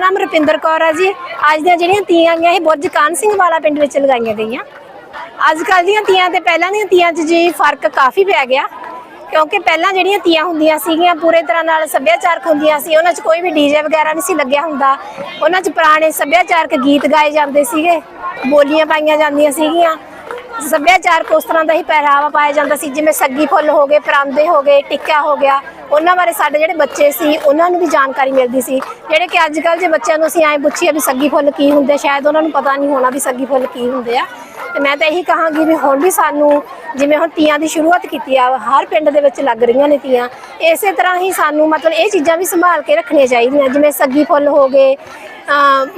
ਨਾਮ ਰੁਪਿੰਦਰ ਕੌਰ ਹੈ ਜੀ। ਅੱਜ ਦੀਆਂ ਜਿਹੜੀਆਂ ਤੀਆਂ ਆਈਆਂ ਇਹ ਬੁਰਜ ਕਾਨ ਸਿੰਘ ਵਾਲਾ ਪਿੰਡ ਵਿੱਚ ਲਗਾਈਆਂ ਗਈਆਂ। ਅੱਜ ਕੱਲ੍ਹ ਦੀਆਂ ਤੀਆਂ ਤੇ ਪਹਿਲਾਂ ਦੀਆਂ ਤੀਆਂ 'ਚ ਜੀ ਫ਼ਰਕ ਕਾਫੀ ਪੈ ਗਿਆ। ਕਿਉਂਕਿ ਪਹਿਲਾਂ ਜਿਹੜੀਆਂ ਤੀਆਂ ਹੁੰਦੀਆਂ ਸੀਗੀਆਂ, ਪੂਰੇ ਤਰ੍ਹਾਂ ਨਾਲ ਸੱਭਿਆਚਾਰਕ ਹੁੰਦੀਆਂ ਸੀ। ਉਹਨਾਂ 'ਚ ਕੋਈ ਵੀ ਡੀਜੇ ਵਗੈਰਾ ਨਹੀਂ ਸੀ ਲੱਗਿਆ ਹੁੰਦਾ। ਉਹਨਾਂ 'ਚ ਪੁਰਾਣੇ ਸੱਭਿਆਚਾਰਕ ਗੀਤ ਗਾਏ ਜਾਂਦੇ ਸੀਗੇ। ਬੋਲੀਆਂ ਪਾਈਆਂ ਜਾਂਦੀਆਂ ਸੀਗੀਆਂ। ਸੱਭਿਆਚਾਰਕ ਉਸ ਤਰ੍ਹਾਂ ਦਾ ਹੀ ਪਹਿਰਾਵਾ ਪਾਇਆ ਜਾਂਦਾ ਸੀ। ਜਿਵੇਂ ਸੱਗੀ ਫੁੱਲ ਹੋ ਗਏ, ਪਰਾਂਦੇ ਹੋ ਗਏ, ਟਿੱਕਾ ਹੋ ਗਿਆ। ਉਹਨਾਂ ਬਾਰੇ ਸਾਡੇ ਜਿਹੜੇ ਬੱਚੇ ਸੀ, ਉਹਨਾਂ ਨੂੰ ਵੀ ਜਾਣਕਾਰੀ ਮਿਲਦੀ ਸੀ। ਜਿਹੜੇ ਕਿ ਅੱਜ ਕੱਲ੍ਹ ਜੇ ਬੱਚਿਆਂ ਨੂੰ ਅਸੀਂ ਐਂ ਪੁੱਛੀਏ ਵੀ ਸੱਗੀ ਫੁੱਲ ਕੀ ਹੁੰਦੇ, ਸ਼ਾਇਦ ਉਹਨਾਂ ਨੂੰ ਪਤਾ ਨਹੀਂ ਹੋਣਾ ਵੀ ਸੱਗੀ ਫੁੱਲ ਕੀ ਹੁੰਦੇ ਆ। ਤੇ ਮੈਂ ਤਾਂ ਇਹੀ ਕਹਾਂਗੀ ਵੀ ਹੁਣ ਵੀ ਸਾਨੂੰ ਜਿਵੇਂ ਹੁਣ ਤੀਆਂ ਦੀ ਸ਼ੁਰੂਆਤ ਕੀਤੀ ਆ, ਹਰ ਪਿੰਡ ਦੇ ਵਿੱਚ ਲੱਗ ਰਹੀਆਂ ਨੇ ਤੀਆਂ। ਇਸੇ ਤਰ੍ਹਾਂ ਹੀ ਸਾਨੂੰ ਮਤਲਬ ਇਹ ਚੀਜ਼ਾਂ ਵੀ ਸੰਭਾਲ ਕੇ ਰੱਖਣੀਆਂ ਚਾਹੀਦੀਆਂ, ਜਿਵੇਂ ਸੱਗੀ ਫੁੱਲ ਹੋ ਗਏ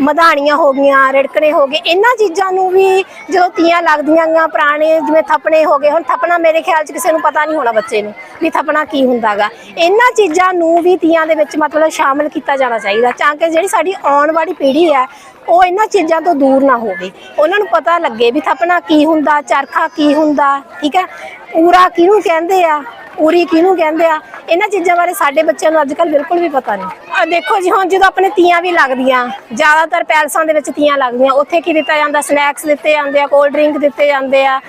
ਮਧਾਣੀਆਂ ਹੋ ਗਈਆਂ, ਰਿੜਕਣੇ ਹੋ ਗਏ, ਇਹਨਾਂ ਚੀਜ਼ਾਂ ਨੂੰ ਵੀ ਜਦੋਂ ਤੀਆਂ ਲੱਗਦੀਆਂ ਗੀਆਂ ਪੁਰਾਣੇ ਜਿਵੇਂ ਥੱਪਣੇ ਹੋ ਗਏ, ਹੁਣ ਥੱਪਣਾ ਮੇਰੇ ਖਿਆਲ 'ਚ ਕਿਸੇ ਨੂੰ ਪਤਾ ਨਹੀਂ ਹੋਣਾ ਬੱਚੇ ਨੂੰ ਵੀ ਥੱਪਣਾ ਕੀ ਹੁੰਦਾਗਾ। ਇਹਨਾਂ ਚੀਜ਼ਾਂ ਨੂੰ ਵੀ ਤੀਆਂ ਦੇ ਵਿੱਚ ਮਤਲਬ ਸ਼ਾਮਲ ਕੀਤਾ ਜਾਣਾ ਚਾਹੀਦਾ ਤਾਂ ਕਿ ਜਿਹੜੀ ਸਾਡੀ ਆਉਣ ਵਾਲੀ ਪੀੜ੍ਹੀ ਹੈ, ਉਹ ਇਹਨਾਂ ਚੀਜ਼ਾਂ ਤੋਂ ਦੂਰ ਨਾ ਹੋਵੇ। ਉਹਨਾਂ ਨੂੰ ਪਤਾ ਲੱਗੇ ਵੀ ਥੱਪਣਾ ਕੀ ਹੁੰਦਾ, ਚਰਖਾ ਕੀ ਹੁੰਦਾ, ਠੀਕ ਹੈ? ਪੂਰਾ ਕਿਹਨੂੰ ਕਹਿੰਦੇ ਆ, ਪੂਰੀ ਕਿਹਨੂੰ ਕਹਿੰਦੇ ਆ? ਇਹਨਾਂ ਚੀਜ਼ਾਂ ਬਾਰੇ ਸਾਡੇ ਬੱਚਿਆਂ ਨੂੰ ਅੱਜ ਕੱਲ ਬਿਲਕੁਲ ਵੀ ਪਤਾ ਨਹੀਂ। ਆ ਦੇਖੋ ਜੀ, ਹੁਣ ਜਦੋਂ ਆਪਣੇ ਤੀਆਂ ਵੀ ਲੱਗਦੀਆਂ, ਜ਼ਿਆਦਾਤਰ ਪੈਲਸਾਂ ਦੇ ਵਿੱਚ ਤੀਆਂ ਲੱਗਦੀਆਂ, ਉੱਥੇ ਕੀ ਦਿੱਤਾ ਜਾਂਦਾ? ਸਨੈਕਸ ਦਿੱਤੇ ਜਾਂਦੇ ਆ ਕੋਲਡ ਡਰਿੰਕ ਦਿੱਤੇ ਜਾਂਦੇ ਆ।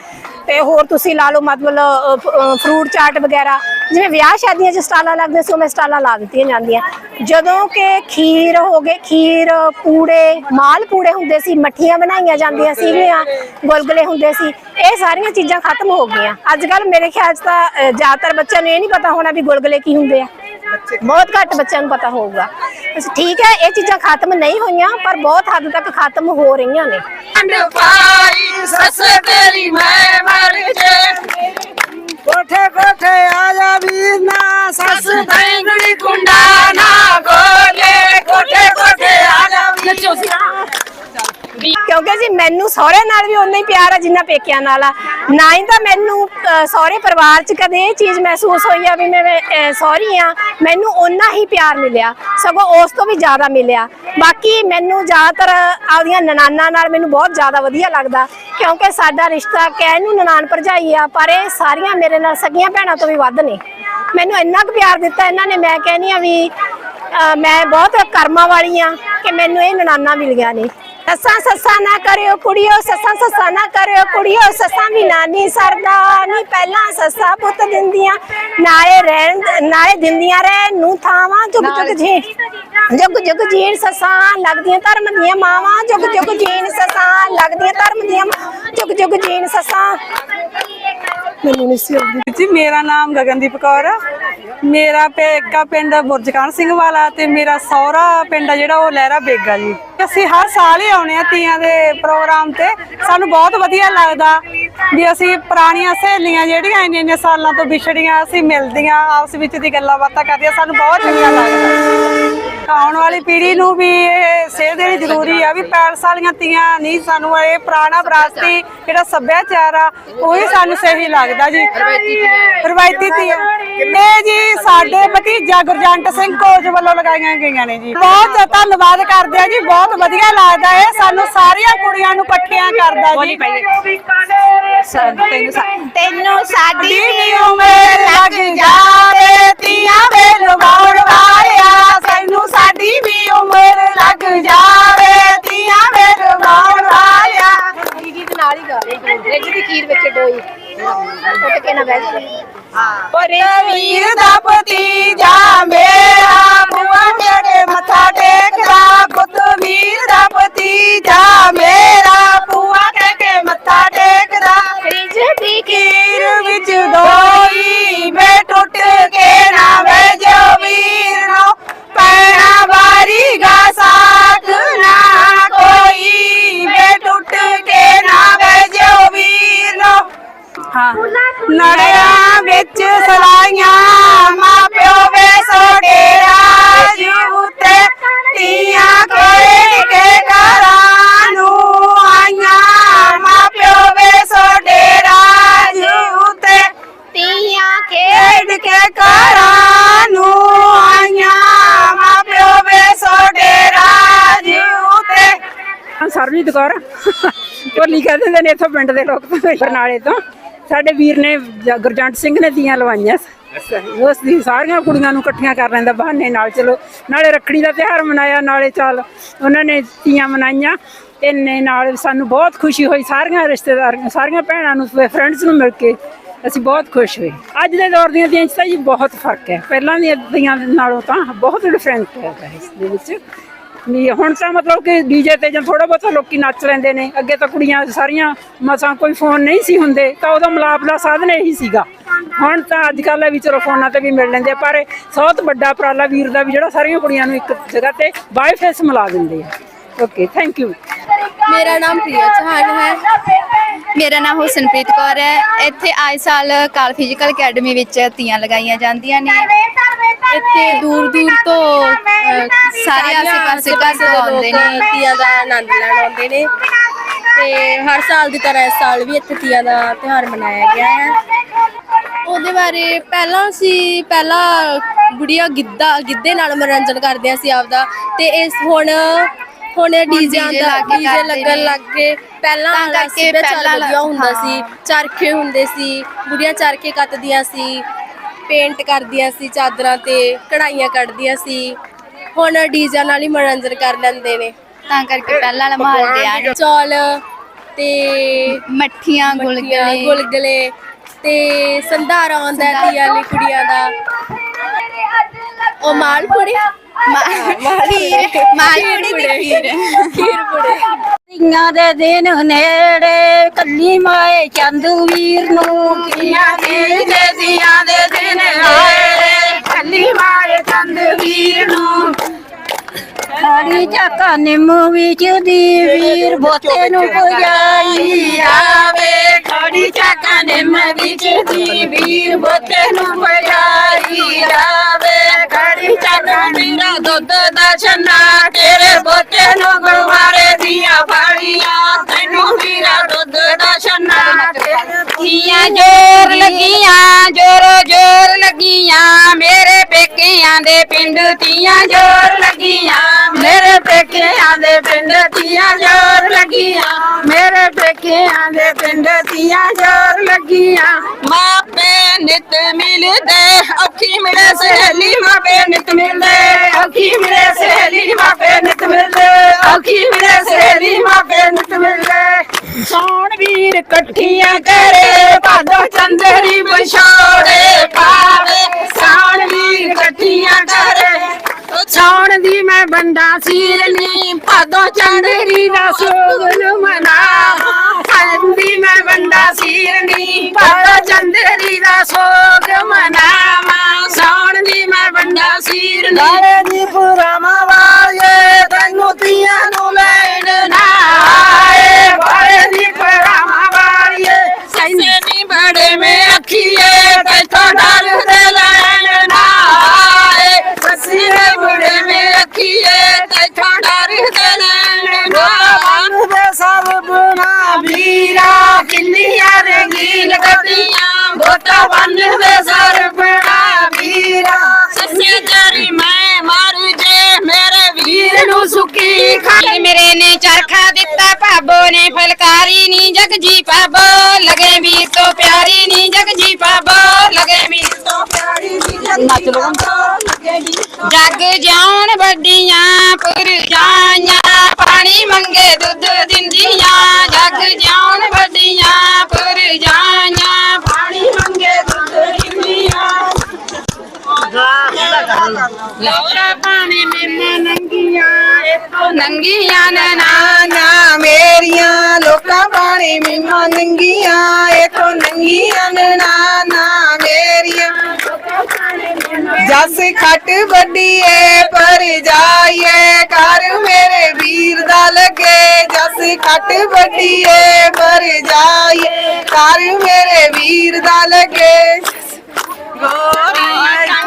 ਤੇ ਹੋਰ ਤੁਸੀਂ ਲਾ ਲਓ ਮਤਲਬ ਫਰੂਟ ਚਾਟ ਵਗੈਰਾ। ਜਿਵੇਂ ਵਿਆਹ ਸ਼ਾਦੀਆਂ 'ਚ ਸਟਾਲਾਂ ਲੱਗਦੇ ਸੀ ਉਵੇਂ ਸਟਾਲਾਂ ਲਾ ਦਿੱਤੀਆਂ ਜਾਂਦੀਆਂ। ਜਦੋਂ ਕਿ ਖੀਰ ਹੋ ਗਏ ਖੀਰ ਪੂੜੇ ਮਾਲ ਪੂੜੇ ਹੁੰਦੇ ਸੀ ਮੱਠੀਆਂ ਬਣਾਈਆਂ ਜਾਂਦੀਆਂ ਸੀਗੀਆਂ ਗੁਲਗੁਲੇ ਹੁੰਦੇ ਸੀ ਇਹ ਸਾਰੀਆਂ ਚੀਜ਼ਾਂ ਖਤਮ ਹੋ ਗਈਆਂ। ਅੱਜ ਕੱਲ ਮੇਰੇ ਖਿਆਲ 'ਚ ਤਾਂ ਜ਼ਿਆਦਾਤਰ ਬੱਚਿਆਂ ਨੂੰ ਇਹ ਨਹੀਂ ਪਤਾ ਹੋਣਾ ਵੀ ਗੁਲਗੁਲੇ ਕੀ ਹੁੰਦੇ ਆ। ਬਹੁਤ ਘੱਟ ਬੱਚਿਆਂ ਨੂੰ ਪਤਾ ਹੋਊਗਾ। ਠੀਕ ਹੈ ਇਹ ਚੀਜ਼ਾਂ ਖਤਮ ਨਹੀਂ ਹੋਈਆਂ ਪਰ ਬਹੁਤ ਹੱਦ ਤੱਕ ਖਤਮ ਹੋ ਰਹੀਆਂ ਨੇ। ਅੰਡ ਪਾਈ ਸੱਸ ਤੇਰੀ ਮੈਂ ਮਰ ਜੇ। ਕੋਠੇ ਕੋਠੇ ਆ ਜਾ ਵੀਰ ਨਾ ਸੱਸ ਤੈਂਗੜੀ ਕੁੰਡਾ ਨਾ ਗੋਲੇ ਕੋਠੇ ਕੋਠੇ ਆ ਜਾ ਨੱਚੋ ਸੀ ਕਿਉਂਕਿ ਜੀ ਮੈਨੂੰ ਸਹੁਰੇ ਨਾਲ ਵੀ ਉਨਾ ਹੀ ਪਿਆਰ ਆ ਜਿੰਨਾ ਪੇਕਿਆਂ ਨਾਲ ਆ। ਨਾ ਹੀ ਤਾਂ ਮੈਨੂੰ ਸਹੁਰੇ ਪਰਿਵਾਰ 'ਚ ਕਦੇ ਇਹ ਚੀਜ਼ ਮਹਿਸੂਸ ਹੋਈ ਆ ਵੀ ਮੈਂ ਸਹੁਰੀ ਆ, ਮੈਨੂੰ ਉਨਾ ਹੀ ਪਿਆਰ ਮਿਲਿਆ, ਸਗੋਂ ਉਸ ਤੋਂ ਵੀ ਜ਼ਿਆਦਾ ਮਿਲਿਆ। ਬਾਕੀ ਮੈਨੂੰ ਜ਼ਿਆਦਾਤਰ ਆਪਦੀਆਂ ਨਨਾਨਾ ਨਾਲ ਮੈਨੂੰ ਬਹੁਤ ਜ਼ਿਆਦਾ ਵਧੀਆ ਲੱਗਦਾ, ਕਿਉਂਕਿ ਸਾਡਾ ਰਿਸ਼ਤਾ ਕਹਿਣ ਨੂੰ ਨਨਾਨ ਭਰਜਾਈ ਆ, ਪਰ ਇਹ ਸਾਰੀਆਂ ਮੇਰੇ ਨਾਲ ਸਗੀਆਂ ਭੈਣਾਂ ਤੋਂ ਵੀ ਵੱਧ ਨੇ। ਮੈਨੂੰ ਇੰਨਾ ਕੁ ਪਿਆਰ ਦਿੱਤਾ ਇਹਨਾਂ ਨੇ, ਮੈਂ ਕਹਿੰਦੀ ਆ ਵੀ ਮੈਂ ਬਹੁਤ ਕਰਮਾਂ ਵਾਲੀ ਆ, ਕਿ ਮੈਨੂੰ ਇਹ ਨਨਾਨਾ ਮਿਲ ਗਿਆ ਨੇ। ਸੱਸਾਂ ਸੱਸਾਂ ਨਾ ਕਰਿਓ ਕੁੜੀਓ ਸੱਸਾਂ ਸੱਸਾਂ ਨਾ ਕਰਿਓ ਕੁੜੀਓ ਸੱਸਾਂ ਵੀ ਨਾਨੀ ਸਰਦਾ ਨਹੀਂ ਪਹਿਲਾਂ ਸੱਸਾਂ ਪੁੱਤ ਦਿੰਦੀਆਂ ਨਾਲੇ ਰਹਿਣ ਨਾਲੇ ਦਿੰਦੀਆਂ ਰਹਿ ਨੂੰ ਥਾਵਾਂ ਜੁਗ ਜੁਗ ਜੀ ਜੁਗ ਜੁਗ ਜੀਣ ਸੱਸਾਂ ਲੱਗਦੀਆਂ ਧਰਮ ਦੀਆਂ ਮਾਵਾਂ ਜੁਗ ਜੁਗ ਜੀਣ ਸੱਸਾਂ ਲੱਗਦੀਆਂ ਧਰਮ ਦੀਆਂ ਜੁਗ ਜੁਗ ਜੀਣ ਸੱਸਾਂ। ਮੈਨੂੰ ਨਹੀਂ ਸੀ ਆਉਂਦੀ। ਜੀ, ਮੇਰਾ ਨਾਮ ਗਗਨਦੀਪ ਕੌਰ ਆ। ਮੇਰਾ ਪੇਕਾ ਪਿੰਡ ਬੁਰਜਕਾਨ ਸਿੰਘ ਵਾਲਾ ਤੇ ਮੇਰਾ ਸਹੁਰਾ ਪਿੰਡ ਆ ਜਿਹੜਾ ਉਹ ਲਹਿਰਾ ਬੇਗਾ ਜੀ। ਅਸੀਂ ਹਰ ਸਾਲ ਹੀ ਆਉਣੇ ਆ ਤੀਆਂ ਦੇ ਪ੍ਰੋਗਰਾਮ ਤੇ। ਸਾਨੂੰ ਬਹੁਤ ਵਧੀਆ ਲੱਗਦਾ। ਵੀ ਅਸੀਂ ਪੁਰਾਣੀਆਂ ਸਹੇਲੀਆਂ ਜਿਹੜੀਆਂ ਇੰਨੇ ਇੰਨੇ ਸਾਲਾਂ ਤੋਂ ਵਿਛੜੀਆਂ, ਅਸੀਂ ਮਿਲਦੀਆਂ, ਆਪਸ ਵਿੱਚ ਦੀ ਗੱਲਾਂ ਬਾਤਾਂ ਕਰਦੀਆਂ, ਸਾਨੂੰ ਬਹੁਤ ਚੰਗਾ ਲੱਗਦਾ। ਆਉਣ ਵਾਲੀ ਪੀੜ੍ਹੀ ਨੂੰ ਵੀ ਇਹ ਸੇਧ ਦੇਣੀ ਜ਼ਰੂਰੀ ਆ, ਵੀ ਪੈਲਸ ਵਾਲੀਆਂ ਤੀਆਂ ਨਹੀਂ, ਸਾਨੂੰ ਇਹ ਪੁਰਾਣਾ ਵਿਰਾਸਤੀ ਜਿਹੜਾ ਸੱਭਿਆਚਾਰ ਆ, ਉਹ ਹੀ ਸਾਨੂੰ ਸਹੀ ਲੱਗਦਾ ਜੀ। ਰਵਾਇਤੀ ਤੀਆਂ ਇਹ ਜੀ ਸਾਡੇ ਭਤੀਜਾ ਗੁਰਜੰਟ ਸਿੰਘ ਕੋਚ ਵੱਲੋਂ ਲਗਾਈਆਂ ਗਈਆਂ ਨੇ ਜੀ। ਬਹੁਤ ਧੰਨਵਾਦ ਕਰਦੇ ਆ ਜੀ, ਬਹੁਤ ਵਧੀਆ ਲੱਗਦਾ ਇਹ, ਸਾਨੂੰ ਸਾਰੀਆਂ ਕੁੜੀਆਂ ਨੂੰ ਇਕੱਠੀਆਂ ਕਰਦਾ ਜੀ। ਤੈਨੂੰ ਸਾਡੀ ਦੀ ਉਮਰ ਲੱਗ ਜਾਵੇ ਤੀਆਂ ਵੇ ਲਵਾਉਣ ਵਾਲਿਆ ਸਾਨੂੰ ਸਾਡੀ ਵੀ ਉਮਰ ਲੱਗ ਜਾਵੇ ਤੀਆਂ ਵੇ ਲਵਾਉਣ ਵਾਲਿਆ ਗੀਤ ਨਾਲ ਹੀ ਗਾ ਰਹੇ ਰਿੱਝ ਦੀ ਖੀਰ ਵਿੱਚ ਡੋਈ। ਉੱਠ ਕੇ ਨਾ ਬਹਿ ਜਾ। ਪਰੇ ਵੀਰ ਦਾ ਭਤੀਜਾ ਮੇਰਾ ਬੁਆ ਤੇਰੇ ਮੱਥਾ ਟੇਕਦਾ ਕੌਰ। ਭੋਲੀ ਕਹਿੰਦੇ ਨੇ ਇੱਥੋਂ ਪਿੰਡ ਦੇ ਲੋਕ ਤਾਂ ਬਰਨਾਲੇ ਤੋਂ। ਸਾਡੇ ਵੀਰ ਨੇ ਜ- ਗੁਰਜੰਟ ਸਿੰਘ ਨੇ ਤੀਆਂ ਲਵਾਈਆਂ। ਉਸ ਦੀ ਸਾਰੀਆਂ ਕੁੜੀਆਂ ਨੂੰ ਇਕੱਠੀਆਂ ਕਰ ਲੈਂਦਾ ਬਹਾਨੇ ਨਾਲ ਚਲੋ। ਨਾਲੇ ਰੱਖੜੀ ਦਾ ਤਿਉਹਾਰ ਮਨਾਇਆ ਨਾਲੇ ਚੱਲ ਉਹਨਾਂ ਨੇ ਤੀਆਂ ਮਨਾਈਆਂ। ਇੰਨੇ ਨਾਲ ਸਾਨੂੰ ਬਹੁਤ ਖੁਸ਼ੀ ਹੋਈ ਸਾਰੀਆਂ ਰਿਸ਼ਤੇਦਾਰੀਆਂ ਸਾਰੀਆਂ ਭੈਣਾਂ ਨੂੰ ਫਰੈਂਡਸ ਨੂੰ ਮਿਲ ਕੇ ਅਸੀਂ ਬਹੁਤ ਖੁਸ਼ ਹੋਏ। ਅੱਜ ਦੇ ਦੌਰ ਦੀਆਂ ਤੀਆਂ 'ਚ ਤਾਂ ਜੀ ਬਹੁਤ ਫ਼ਰਕ ਹੈ। ਪਹਿਲਾਂ ਦੀਆਂ ਤੀਆਂ ਨਾਲੋਂ ਤਾਂ ਬਹੁਤ ਡਿਫਰੈਂਟ ਹੈ। ਇਸ ਦੇ ਵਿੱਚ ਵੀ ਹੁਣ ਤਾਂ ਮਤਲਬ ਕਿ ਡੀਜੇ ਤੇ ਜਾਂ ਥੋੜਾ ਬਹੁਤਾ ਲੋਕੀ ਨੱਚ ਲੈਂਦੇ ਨੇ ਅੱਗੇ ਤਾਂ ਕੁੜੀਆਂ ਸਾਰੀਆਂ ਮਸਾਂ ਕੋਈ ਫੋਨ ਨਹੀਂ ਸੀ ਹੁੰਦੇ ਤਾਂ ਉਹਦਾ ਮਲਾਪ ਦਾ ਸਾਧਨ ਇਹੀ ਸੀਗਾ। ਹੁਣ ਤਾਂ ਅੱਜ ਕੱਲ੍ਹ ਵੀ ਚਲੋ ਫੋਨਾਂ ਤੇ ਵੀ ਮਿਲ ਲੈਂਦੇ ਆ, ਪਰ ਬਹੁਤ ਵੱਡਾ ਉਪਰਾਲਾ ਵੀਰ ਦਾ ਵੀ ਜਿਹੜਾ ਸਾਰੀਆਂ ਕੁੜੀਆਂ ਨੂੰ ਇੱਕ ਜਗ੍ਹਾ ਤੇ ਬਾਈ ਫੇਸ ਮਿਲਾ ਦਿੰਦੇ ਆ। ਓਕੇ ਥੈਂਕ ਯੂ ਮੇਰਾ ਨਾਮ ਪ੍ਰਿਆ ਚੌਹਾਨ ਹੈ। ਮੇਰਾ ਨਾਮ ਹੁਸਨਪ੍ਰੀਤ ਕੌਰ ਹੈ। ਇੱਥੇ ਆਏ ਸਾਲ ਕਾਲ ਫਿਜ਼ੀਕਲ ਅਕੈਡਮੀ ਵਿੱਚ ਤੀਆਂ ਲਗਾਈਆਂ ਜਾਂਦੀਆਂ ਨੇ। ਇੱਥੇ ਦੂਰ ਦੂਰ ਤੋਂ ਅਹ, ਸਾਰੇ ਆਸੇ-ਪਾਸੇ ਘਰ ਤੋਂ ਆਉਂਦੇ ਨੇ ਤੀਆਂ ਦਾ ਆਨੰਦ ਲੈਣ ਆਉਂਦੇ ਨੇ। ਤੇ ਹਰ ਸਾਲ ਦੀ ਤਰ੍ਹਾਂ ਇਸ ਸਾਲ ਵੀ ਇੱਥੇ ਤੀਆਂ ਦਾ ਤਿਉਹਾਰ ਮਨਾਇਆ ਗਿਆ ਹੈ। ਉਹਦੇ ਬਾਰੇ ਪਹਿਲਾਂ ਸੀ ਪਹਿਲਾਂ ਗੁੜੀਆਂ ਗਿੱਧਾ ਗਿੱਧੇ ਨਾਲ ਮਨੋਰੰਜਨ ਕਰਦੀਆਂ ਸੀ ਆਪਦਾ। ਤੇ ਇਸ ਹੁਣ ਹੁਣ ਡੀਜਿਆਂ DJ ਦਾ ਲਾ ਕੇ ਡੀਜੇ ਕਰਦੇ ਲੱਗਣ ਨੇ। ਲੱਗ ਗਏ। ਪਹਿਲਾਂ ਤਾਂ ਕਰਕੇ ਪਹਿਲਾਂ ਵਧੀਆ ਹੁੰਦਾ। ਸੀ ਚਰਖੇ ਹੁੰਦੇ ਸੀ ਗੁੜੀਆਂ ਚਰਖੇ ਕੱਤਦੀਆਂ ਸੀ। ਪੇਂਟ ਕਰਦੀਆਂ ਸੀ ਚਾਦਰਾਂ ਤੇ ਕਢਾਈਆਂ ਕੱਢਦੀਆਂ ਸੀ। ਹੁਣ ਡੀਜੇ ਨਾਲ ਹੀ ਮਨੋਰੰਜਨ ਕਰ ਲੈਂਦੇ ਨੇ। ਤਾਂ ਕਰਕੇ ਪਹਿਲਾਂ ਵਾਲਾ ਮਾਹੌਲ ਨਹੀਂ ਚੌਲ ਤੇ ਮੱਠੀਆਂ ਗੁਲਗੁਲੇ। ਗੁਲਗੁਲੇ ਤੇ ਸੰਧਾਰਾ ਆਉਂਦਾ ਤੀਆਂ ਲਈ ਕੁੜੀਆਂ ਦਾ। ਉਹ ਮਾਲਪੂੜੇ ਖੀਰ ਮਾਲਪੂੜੀ ਦੀ ਖੀਰ। ਖੀਰ ਪੂੜੇ। ਤੀਆਂ ਦੇ ਦਿਨ ਨੇੜੇ ਕੱਲੀ ਮਾਏ ਚੰਦੂ ਵੀਰ ਨੂੰ। ਕੀਆਂ ਦੇ ਦੀਆਂ ਦੇ ਦਿਨ ਆਏ ਕੱਲੀ ਮਾਏ ਚੰਦ ਵੀਰ ਨੂੰ। ਖਾੜੀ ਚੱਕਾ ਨਿੰਮੂ ਵਿੱਚ ਦੀ ਵੀਰ ਬੋਤੇ ਨੂੰ ਪੁਜਾਈ ਆਵੇ। ਖਾੜੀ ਚੱਕਾ ਨਿੰਮ ਵਿੱਚ ਦੀ ਵੀਰ ਬੋਤੇ ਨੂੰ ਪੁਜਾਈ ਆਵੇ। ਖਾੜੀ ਚੱਕਾ ਮੇਰਾ ਦੁੱਧ ਦਾ ਛੰਨਾ ਤੇਰੇ ਬੋਤੇ ਨੂੰ ਗੁਰਵਾਰੇ ਦੀਆਂ ਫਾੜੀਆਂ। ਤੈਨੂੰ ਵੀਰਾ ਦੁੱਧ ਦਾ ਛੰਨਾ ਤੀਆਂ ਜੋਰ ਲੱਗੀਆਂ, ਜੋਰ ਜੋਰ ਲੱਗੀਆਂ। ਮੇਰੇ ਪੇਕਿਆਂ ਦੇ ਪਿੰਡ ਤੀਆਂ ਜੋਰ ਲੱਗੀਆਂ। ਮੇਰੇ ਪੇਕਿਆਂ ਦੇ ਪਿੰਡ ਤੀਆਂ ਜੋਰ ਲੱਗੀਆਂ। ਮੇਰੇ ਪੇਕਿਆਂ ਦੇ ਪਿੰਡ ਤੀਆਂ ਜੋਰ ਲੱਗੀਆਂ। ਮਾਪੇ ਨਿਤ ਮਿਲਦੇ, ਔਖੀ ਮਿਲੇ, ਸਹੇਲੀ ਮਾਪੇ ਨਿਤ ਮਿਲਦੇ। ਔਖੀ ਮਿਲੇ, ਸਹੇਲੀ ਮਾਪੇ ਨਿਤ ਮਿਲਦੇ। ਔਖੀ ਮਿਲੇ, ਸਹੇਲੀ ਮਾਪੇ ਨਿਤ ਮਿਲਦੇ। ਸੋਣ ਵੀਰ ਇਕੱਠੀਆਂ ਕਰੇ, ਭਾਦੋ ਚੰਦਰੀ ਵਿਛੋੜੇ ਪਾਵੇ। ਦੀ ਮੈਂ ਬੰਦਾ ਸੀਰਨੀ ਭਾਦੋ ਚੰਦਰੀ ਦਾ ਸੋਗਨ ਮਨਾ। ਸੌਣ ਦੀ ਮੈਂ ਬੰਦਾ ਸੀਰਨੀ ਭਾਦੋ ਚੰਦਰੀ ਦਾ ਸੋਗ ਮਨਾਵਾ ਸੌਣ ਵੀਰ ਨੂੰ ਸੁੱਕੀ ਖਾਈ। ਮੇਰੇ ਨੇ ਚਰਖਾ ਦਿੱਤਾ ਭਾਬੋ ਨੇ, ਫਲਕਾਰੀ ਨੀ ਜਗ ਜੀ ਪਾਬੋ ਲਗੇ ਵੀਰ ਤੋਂ ਪਿਆਰੀ ਨੀ ਜਗ ਜੀ ਪਾਬੋ ਲਗੇ ਵੀਰ ਤੋਂ ਪਿਆਰੀ ਨੀ ਨੱਚ ਲੋ ਜਗ ਜਾਉਣ ਵੱਡੀਆਂ ਲੋਰਾ ਪਾਣੀ ਮੇਮਾ ਨੰਗੀਆਂ ਇੱਕੋ ਨੰਗੀਆਂ ਨਨਾਨਾ ਮੇਰੀਆਂ ਲੋਕਾਂ ਪਾਣੀ ਮੇਮਾ ਨੰਗੀਆਂ ਇੱਕੋ ਨੰਗੀਆਂ ਨਨਾਨਾ ਮੇਰੀਆਂ ਜਸ ਖੱਟ ਵੱਡੀਏ ਪਰ ਜਾਈਏ ਕਰ ਮੇਰੇ ਵੀਰ ਦਾ ਲੱਗੇ ਜਸ ਖੱਟ ਵੱਡੀਏ ਪਰ ਜਾਈਏ ਕਰ ਮੇਰੇ ਵੀਰ ਦਾ ਲੱਗੇ ਮਾਪੇ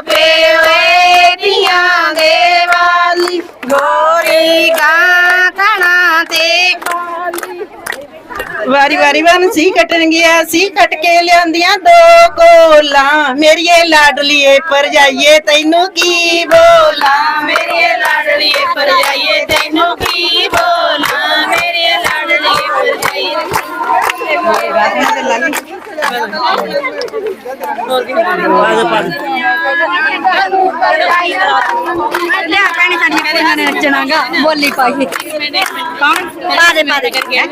ਮਾਪੇ ਓਏ ਦੇ ਵਾਲੀ। ਗੋਰੀ ਗਾਂ ਤੇ ਵਾਰੀ ਵਾਰੀ ਵਨ ਸੀ ਕੱਟਣ ਸੀ ਕੱਟ ਕੇ ਲਿਆਂਦੀਆਂ ਦੋ ਕੋਲਾਂ। ਮੇਰੀਏ ਲਾਡਲੀਏ ਪਰ ਜਾਈਏ ਤੈਨੂੰ ਕੀ ਬੋਲਾਂ? ਮੇਰੀਏ ਲਾਡਲੀਏ ਪਰ ਜਾਈਏ ਲਿਆ ਭੈਣੇ ਸਾਡੀ ਕੁੜੀਆਂ ਨੇ ਨੱਚਣਾਗਾ ਬੋਲੀ ਪਾਈ ਕੌਣ ਪਾਦੇ ਪਾਦੇ ਕਰਕੇ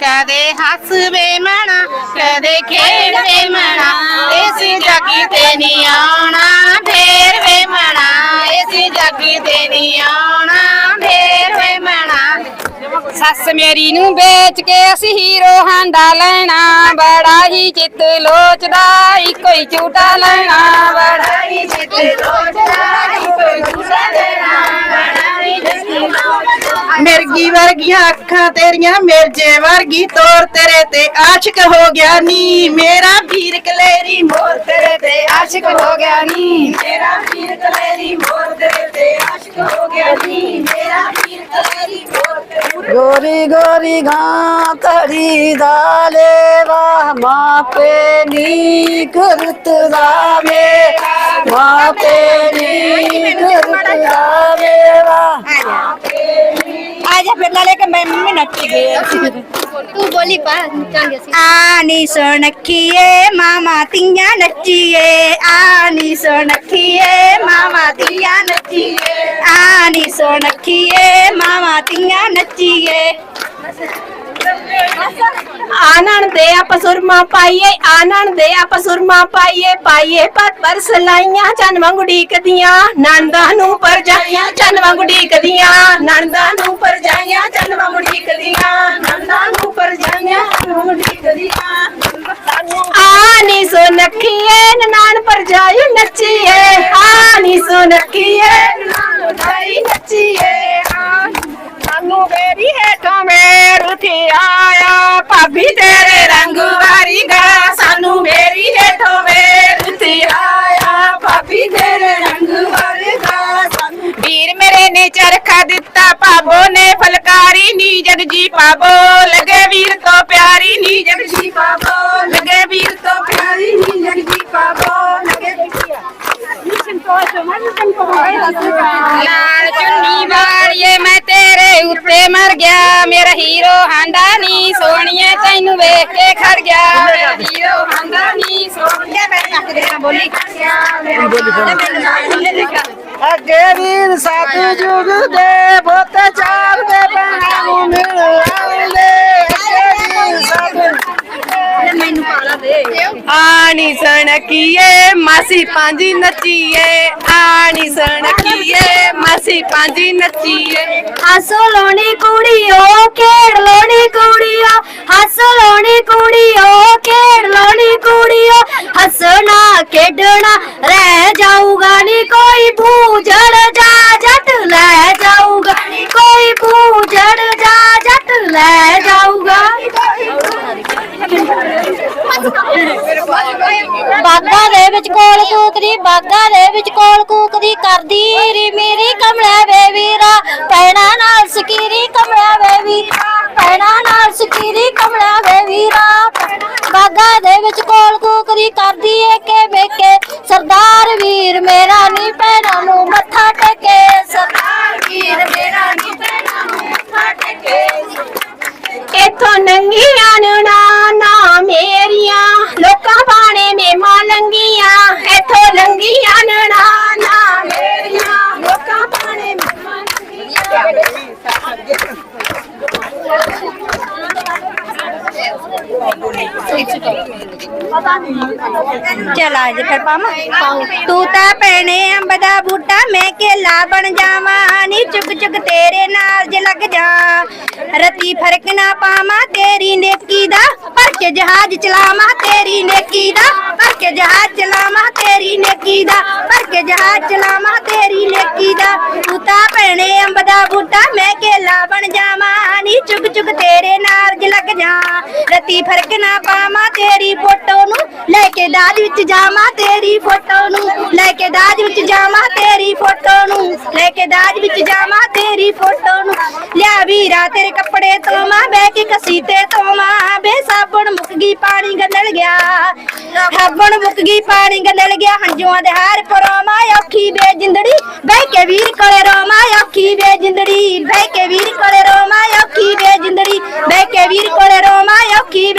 ਕਦੇ ਹੱਸਵੇ ਮਣਾ ਕਦੇ ਖੇਡਵੇ ਮਣਾ, ਇਸ ਜੱਗੀ ਤੇ ਨਹੀਂ ਆਉਣਾ, ਫੇਰ ਵੇ ਮਣਾ, ਇਸ ਜੱਗੀ ਤੇ ਨਹੀਂ ਆਉਣਾ। ਸੱਸ ਮੇਰੀ ਨੂੰ ਵੇਚ ਕੇ ਅਸੀਂ ਹੀਰੋ ਹਾਂਡਾ ਲੈਣਾ, ਬੜਾ ਹੀ ਚਿੱਤ ਲੋਚਦਾ, ਇੱਕੋ ਹੀ ਝੂਟਾ ਲੈਣਾ, ਬੜਾ ਹੀ ਚਿੱਤ ਲੋਚਦਾ, ਇੱਕੋ ਹੀ ਝੂਟਾ ਲੈਣਾ, ਬੜਾ ਹੀ ਚਿੱਤ ਲੋਚਦਾ। ਮਿਰਗੀ ਵਰਗੀਆਂ ਅੱਖਾਂ ਤੇਰੀਆਂ, ਮਿਰਜੇ ਵਰਗੀ ਤੋਰ ਤੇਰੇ ਤੇ ਆਸ਼ਿਕ ਹੋ ਗਿਆ ਨੀ। ਮੇਰਾ ਵੀਰ ਕਲੇਰੀ ਮੋਰ ਤੇਰੇ ਤੇ ਆਸ਼ਿਕ ਹੋ ਗਿਆ ਨੀ। ਮੇਰਾ ਵੀਰ ਕਲੇਰੀ ਮੋਰ ਤੇਰੇ ਤੇ ਆਸ਼ਿਕ ਹੋ ਗਿਆ ਨੀ। ਮੇਰਾ ਵੀਰ ਕਲੇਰੀ ਮੋਰ ਤੇਰੇ ਗੋਰੀ ਗੋਰੀ ਘਾਂ ਤੜੀ ਦਾਲੇ ਵਾਹ ਮਾਪੇ ਨੀ ਕਰਤ ਦਾਵੇ ਮਾਪੇ ਨੀ ਕਰਤ ਦਾਵੇ ਵਾਹ ਆਜਾ ਫਿਰ ਨਾਲੇ ਕਿ ਮੈਂ ਮੰਮੀ ਨੱਚੀ ਗਈ ਤੂੰ ਬੋਲੀ ਪਾ ਚਾਂਗੇ ਸੀ ਆਨੀ ਸੋਨਖੀਏ ਮਾਮਾ ਤੀਆਂ ਨੱਚੀਏ। ਆਨੀ ਸੋਨਖੀਏ ਮਾਮਾ ਤੀਆਂ ਨੱਚੀਏ। ਆਨੀ ਸੋਨਖੀਏ ਮਾਮਾ ਤੀਆਂ ਨੱਚੀਏ। ਆਨਣ ਦੇ ਆਪਾਂ ਸੁਰਮਾ ਪਾਈਏ, ਆਨਣ ਦੇ ਆਪਾਂ ਸੁਰਮਾ ਪਾਈਏ ਪਾਈਏ ਪਰ ਪਰ ਸਲਾਈਆਂ ਚੰਨ ਵਾਂਗੂ ਡੀਕਦੀਆਂ ਨਣਦਾ ਨੂੰ ਪਰ ਜਾਈਆਂ ਚੰਨ ਵਾਂਗੂ ਡੀਕਦੀਆਂ ਨਣਦਾ ਨੂੰ ਪਰ ਜਾਈਆਂ ਚੰਨ ਵਾਂਗੂ ਡੀਕਦੀਆਂ ਨਣਦਾ ਨੂੰ ਪਰ ਜਾਈਆਂ ਚੰਨ ਵਾਂਗੂ ਡੀਕਦੀਆਂ ਆਨੀ ਸੋ ਨਨਾਣ ਪਰ ਜਾਈ ਨੱਚੀਏ, ਆਨੀ ਸੋ ਨਖੀਏ ਨਨਾਣ ਜਾਈ ਨੱਚੀਏ ਸਾਨੂੰ ਮੇਰੀ ਹੇਠੋਂ ਮੇਰ ਤੇ ਆਇਆ। ਭਾਬੀ ਤੇਰੇ ਰੰਗ ਵਾਰੀ ਗਾ ਸਾਨੂੰ ਮੇਰੀ ਹੇਠੋਂ ਮੇਰ ਤੇ ਆਇਆ। ਭਾਬੀ ਤੇਰੇ ਰੰਗ ਵਾਰੀ ਗਾ ਸਾਨੂੰ ਵੀਰ ਮੇਰੇ ਨੇ ਚਰਖਾ ਦਿੱਤਾ, ਭਾਬੋ ਨੇ ਫਲਕਾਰੀ ਨੀ ਜਗ ਜੀ ਪਾਬੋ ਲਗੇ ਵੀਰ ਤੋਂ ਪਿਆਰੀ ਨੀ ਜਗ ਜੀ ਪਾਬੋ ਹਾਂਡਾ ਨੀ ਸੋਹਣੀਏ ਤੈਨੂੰ ਵੇਖ ਕੇ ਖੜ ਗਿਆ। ਮੇਰਾ ਹੀਰੋ ਹਾਂਡਾ ਨੀ ਸੋਹਣੀਏ ਮੈਂ ਕੱਟ ਦੇਣਾ ਬੋਲੀ ਅੱਗੇ ਵੀਰ ਜੁਗ ਦੇ ਬੋਤ ਚਾਰ ਦੇ ਬਣਾ ਨੂੰ ਮਿਲ ਆਉਂਦੇ ਅੱਗੇ ਵੀਰ ਸਤ ਆਣੀ ਸਣਕੀਏ, ਮਾਸੀ ਪਾਂਜੀ ਨੱਚੀਏ। ਆਣੀ ਸਣਕੀਏ, ਮਾਸੀ ਪਾਂਜੀ ਨੱਚੀਏ। ਹੱਸੋ ਲੋਣੀ ਕੁੜੀਓ, ਖੇਡ ਲੋਣੀ ਕੁੜੀਓ। ਹੱਸੋ ਲੋਣੀ ਕੁੜੀਓ, ਖੇਡ ਲੋਣੀ ਕੁੜੀਓ। ਹੱਸਣਾ ਖੇਡਣਾ, ਰਹਿ ਜਾਊਗਾ ਨੀ ਕੋਈ ਬੂਝੜ ਜਾ ਜੱਟ ਲੈ ਜਾਊਗਾ ਨੀ ਕੋਈ ਬੂਝੜ ਜਾ ਜੱਟ ਲੈ ਜਾਊਗਾ ਬਾਗਾ ਦੇ ਵਿੱਚ ਕੋਲ ਕੂਕਦੀ ਬਾਗਾ ਦੇ ਵਿੱਚ ਕੋਲ ਕੂਕਦੀ ਕਰਦੀ ਰੀ ਮੇਰੀ ਕਮਲਾ ਵੇ ਵੀਰਾ। ਪੈਣਾ ਨਾਲ ਸਕੀਰੀ ਕਮਲਾ ਵੇ ਵੀਰਾ। ਪੈਣਾ ਨਾਲ ਸਕੀਰੀ ਕਮਲਾ ਵੇ ਵੀਰਾ। ਬਾਗਾ ਦੇ ਵਿੱਚ ਕੋਲ ਕੂਕਦੀ ਕਰਦੀ ਏ ਕੇ ਵੇਕੇ ਸਰਦਾਰ ਵੀਰ ਮੇਰਾ ਨੀ ਪੈਣਾ ਨੂੰ ਮੱਥਾ ਟੇਕੇ। ਸਰਦਾਰ ਵੀਰ ਮੇਰਾ ਨੀ ਪੈਣਾ ਨੂੰ ਮੱਥਾ ਟੇਕੇ। ਇਥੋਂ ਨੰਗੀਆਂ ਨੂੰ ਚਲ ਆ ਫਿਰ ਪਾਵਾਂ। ਤੂੰ ਤਾਂ ਭੈਣੇ ਅੰਬ ਦਾ ਬੂਟਾ, ਮੈਂ ਕੇਲਾ ਬਣ ਜਾਵਾਂ। ਨੀ ਚੁੱਕ ਚੁੱਕ ਤੇਰੇ ਨਾਲ ਜੇ ਲੱਗ ਜਾ। ਰਤੀ ਫ਼ਰਕ ਨਾ ਪਾਵਾਂ, ਤੇਰੀ ਨੇਕੀ ਦਾ ਭਰ ਕੇ ਜਹਾਜ਼ ਚਲਾਵਾਂ। ਤੇਰੀ ਨੇਕੀ ਦਾ ਭਰ ਕੇ ਜਹਾਜ਼ ਚਲਾਵਾਂ। ਤੇਰੀ ਨੇਕੀ ਦਾ ਭਰ ਕੇ ਜਹਾਜ਼ ਚਲਾਵਾਂ। ਤੇਰੀ ਨੇਕੀ ਦਾ ਤੂੰ ਤਾਂ ਭੈਣੇ ਅੰਬ ਦਾ ਬੂਟਾ, ਮੈਂ ਕੇਲਾ ਬਣ ਜਾਵਾਂ। ਨੀ ਚੁਗ ਚੁੱਕ ਤੇਰੇ ਨਾਲ ਜ ਲੱਗ ਜਾ। ਰਤੀ ਫ਼ਰਕ ਨਾ ਪਾਵਾਂ, ਤੇਰੀ ਫੋਟੋ ਨੂੰ ਲੈ ਕੇ ਦਾਜ ਵਿੱਚ ਜਾਵਾਂ ਤੇਰੀ ਫੋਟੋ ਨੂੰ ਲੈ ਕੇ ਦਾਜ ਵਿੱਚ ਜਾਵਾਂ ਤੇਰੀ ਫੋਟੋ ਨੂੰ ਲੈ ਕੇ ਦਾਜ ਵਿੱਚ ਜਾਵਾਂ ਤੇਰੀ ਫੋਟੋ ਨੂੰ। ਲਿਆ ਵੀਰਾ ਤੇਰੇ ਕੱਪੜੇ ਧੋਵਾਂ, ਬਹਿ ਕੇ ਕਸੀ ਧੋਵਾਂ। ਬੇ ਸਾਬਣ ਮੁੱਕ ਗਈ, ਪਾਣੀ ਗੰਦਲ ਗਿਆ। ਸਾਬਣ ਮੁੱਕ ਗਈ, ਪਾਣੀ ਗੰਦਲ ਗਿਆ, ਹੰਝੂਆਂ ਦੇ ਹਾਰ ਪਰੋਮਾ ਔਖੀ ਵੇ ਜਿੰਦੜੀ, ਬਹਿ ਕੇ ਵੀਰ ਕੋਲੇ ਰੋਮਾ ਔਖੀ ਵੇ ਜਿੰਦੜੀ, ਬਹਿ ਕੇ ਵੀਰ ਕੋਲੇ ਰੋਮਾ ਔਖੀ ਵੇ ਜਿੰਦੜੀ, ਬਹਿ ਕੇ ਵੀਰ ਕੋਲੇ ਰੋਮਾ ਔਖੀ